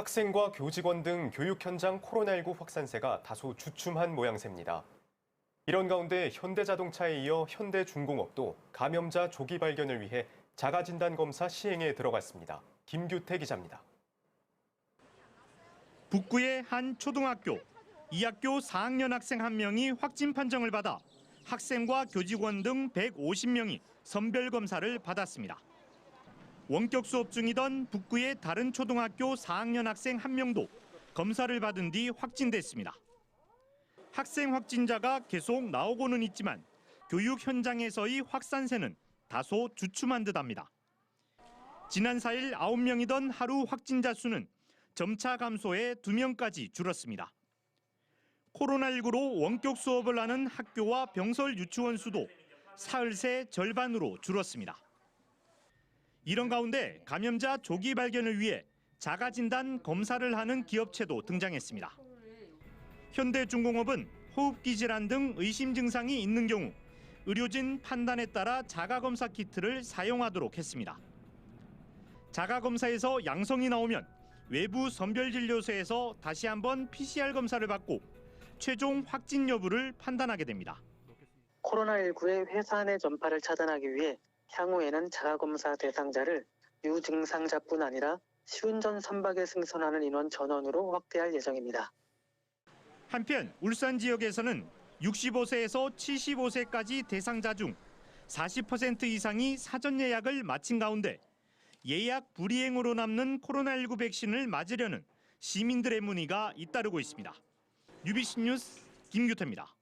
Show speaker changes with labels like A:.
A: 학생과 교직원 등 교육 현장 코로나19 확산세가 다소 주춤한 모양새입니다. 이런 가운데 현대자동차에 이어 현대중공업도 감염자 조기 발견을 위해 자가진단 검사 시행에 들어갔습니다. 김규태 기자입니다.
B: 북구의 한 초등학교. 이 학교 4학년 학생 한 명이 확진 판정을 받아 학생과 교직원 등 150명이 선별 검사를 받았습니다. 원격 수업 중이던 북구의 다른 초등학교 4학년 학생 한 명도 검사를 받은 뒤 확진됐습니다. 학생 확진자가 계속 나오고는 있지만 교육 현장에서의 확산세는 다소 주춤한 듯합니다. 지난 4일 9명이던 하루 확진자 수는 점차 감소해 2명까지 줄었습니다. 코로나19로 원격 수업을 하는 학교와 병설 유치원 수도 사흘 새 절반으로 줄었습니다. 이런 가운데 감염자 조기 발견을 위해 자가진단 검사를 하는 기업체도 등장했습니다. 현대중공업은 호흡기 질환 등 의심 증상이 있는 경우 의료진 판단에 따라 자가검사 키트를 사용하도록 했습니다. 자가검사에서 양성이 나오면 외부 선별진료소에서 다시 한번 PCR 검사를 받고 최종 확진 여부를 판단하게 됩니다.
C: 코로나19의 회사 내 전파를 차단하기 위해 향후에는 자가검사 대상자를 유증상자뿐 아니라 시운전 선박에 승선하는 인원 전원으로 확대할 예정입니다.
B: 한편 울산 지역에서는 65세에서 75세까지 대상자 중 40% 이상이 사전 예약을 마친 가운데 예약 불이행으로 남는 코로나19 백신을 맞으려는 시민들의 문의가 잇따르고 있습니다. UBC 뉴스 김규태입니다.